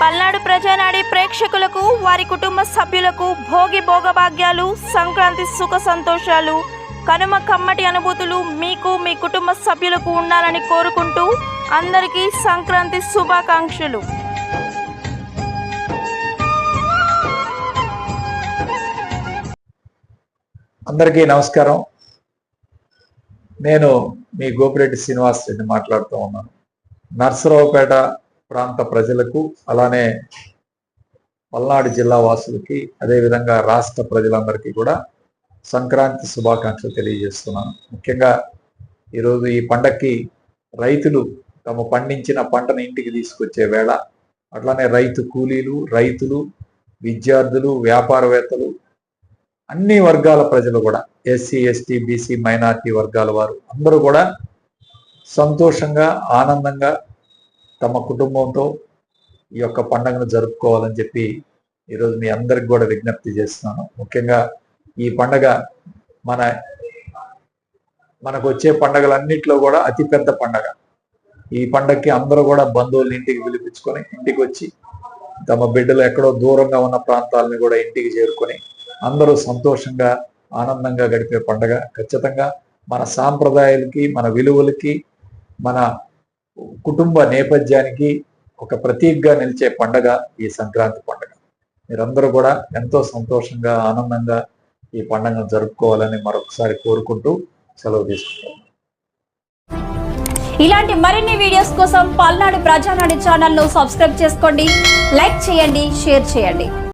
పల్నాడు ప్రజానాడి ప్రేక్షకులకు వారి కుటుంబ సభ్యులకు భోగి భోగభాగ్యాలు సంక్రాంతి సుఖ సంతోషాలు కనుమ కమ్మటి అనుభూతులు మీకు మీ కుటుంబ సభ్యులకు ఉండాలని కోరుకుంటూ అందరికీ సంక్రాంతి శుభాకాంక్షలు. అందరికీ నమస్కారం. నేను మీ గోపిరెడ్డి శ్రీనివాస్ రెడ్డి మాట్లాడుతూ ఉన్నాను. నర్సరావుపేట ప్రాంత ప్రజలకు అలానే పల్నాడు జిల్లా వాసులకి అదేవిధంగా రాష్ట్ర ప్రజలందరికీ కూడా సంక్రాంతి శుభాకాంక్షలు తెలియజేస్తున్నాను. ముఖ్యంగా ఈరోజు ఈ పండక్కి రైతులు తమ పండించిన పంటను ఇంటికి తీసుకొచ్చే వేళ అట్లానే రైతు కూలీలు రైతులు విద్యార్థులు వ్యాపారవేత్తలు అన్ని వర్గాల ప్రజలు కూడా ఎస్సీ ఎస్టీ బీసీ మైనార్టీ వర్గాల వారు అందరూ కూడా సంతోషంగా ఆనందంగా తమ కుటుంబంతో ఈ యొక్క పండుగను జరుపుకోవాలని చెప్పి ఈరోజు మీ అందరికి కూడా విజ్ఞప్తి చేస్తున్నాను. ముఖ్యంగా ఈ పండగ మన మనకు వచ్చే పండగలన్నింటిలో కూడా అతిపెద్ద పండగ. ఈ పండగకి అందరూ కూడా బంధువుల్ని ఇంటికి పిలిపించుకొని ఇంటికి వచ్చి తమ బిడ్డలు ఎక్కడో దూరంగా ఉన్న ప్రాంతాలని కూడా ఇంటికి చేరుకొని అందరూ సంతోషంగా ఆనందంగా గడిపే పండగ. ఖచ్చితంగా మన సాంప్రదాయాలకి మన విలువలకి మన కుటుంబ నేపథ్యానికి ఒక ప్రతీకగా నిలిచే పండగ ఈ సంక్రాంతి పండగ. మీరందరూ కూడా ఎంతో సంతోషంగా ఆనందంగా ఈ పండుగను జరుపుకోవాలని మరొకసారి కోరుకుంటూ సెలవు తీసుకుంటాం. ఇలాంటి మరిన్ని వీడియోస్ కోసం పల్నాడు ప్రజానాడి ఛానల్ను సబ్స్క్రైబ్ చేసుకోండి లైక్ చేయండి షేర్ చేయండి.